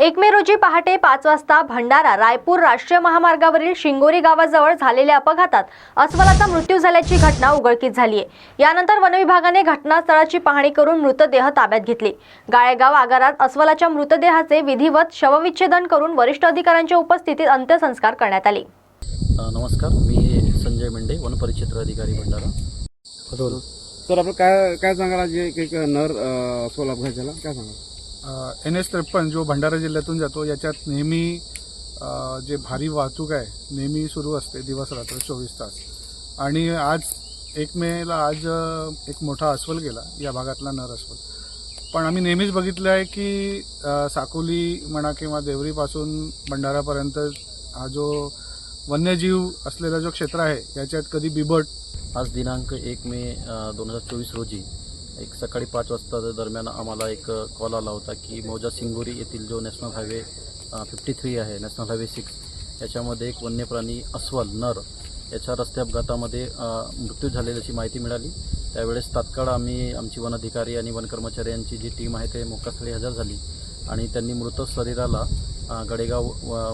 एक मे रोजी पहाटे पाच वाजता भंडारा रायपूर राष्ट्रीय महामार्गावरील शिंगोरी गावाजवळ झालेल्या अपघातात अस्वलाचा मृत्यू झाल्याची घटना उघडकीस झाली आहे यानंतर वनविभागाने घटनास्थळाची पाहणी करून मृतदेह ताब्यात घेतले. गाळेगाव आगारात अस्वलाच्या मृतदेहाचे विधिवत शवविच्छेदन करून वरिष्ठ अधिकाऱ्यांच्या उपस्थितीत अंत्यसंस्कार करण्यात आले. नमस्कार मी संजय मेंढे वनपरिक्षेत्र अधिकारी भंडारा. सर आपण काय काय सांगाल जे एक एक नर अस्वल अपघात झाला काय सांगाल? एन एस त्रेपन्न जो भंडारा जिल्ह्यातून जातो याच्यात नेहमी जे भारी वाहतूक आहे नेहमी सुरू असते दिवस रात्र चोवीस तास. आणि आज एक मेला आज एक मोठा अस्वल गेला या भागातला नर अस्वल. पण आम्ही नेहमीच बघितलं आहे की साकोली म्हणा किंवा देवरीपासून भंडारापर्यंत हा जो वन्यजीव असलेला जो क्षेत्र आहे याच्यात कधी बिबट आज दिनांक एक मे दोन हजार चोवीस रोजी एक सकाळी पाच वाजता दरम्यान आम्हाला एक कॉल आला होता की मौजा सिंगोरी येथील जो नॅशनल हायवे फिफ्टी थ्री आहे नॅशनल हायवे सिक्स याच्यामध्ये एक वन्यप्राणी अस्वल नर याच्या रस्ते अपघातामध्ये मृत्यू झालेल्याची माहिती मिळाली. त्यावेळेस तात्काळ आम्ही आमची वन अधिकारी आणि वन कर्मचारी यांची जी टीम आहे ते मोक्कास्थळी हजर झाली आणि त्यांनी मृत शरीराला गडेगाव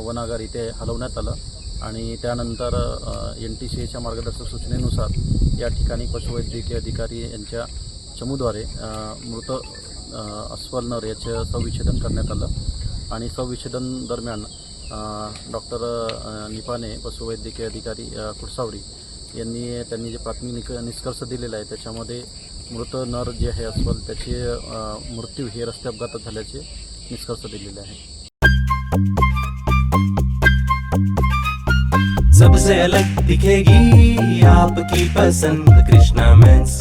वनागार इथे हलवण्यात आलं आणि त्यानंतर एन टी सी एच्या मार्गदर्शक सूचनेनुसार या ठिकाणी पशुवैद्यकीय अधिकारी यांच्या चमूद्वारे मृत अस्वल नर याचं संविच्छेदन करण्यात आलं. आणि संविच्छेदन दरम्यान डॉक्टर निपाने पशुवैद्यकीय अधिकारी कुडसावरी यांनी त्यांनी जे प्राथमिक निक निष्कर्ष दिलेला आहे त्याच्यामध्ये मृत नर जे आहे अस्वल त्याचे मृत्यू हे रस्ते अपघातात झाल्याचे निष्कर्ष दिलेले आहे. सबसे अलग दिखेगी आपकी पसंद Krishna men's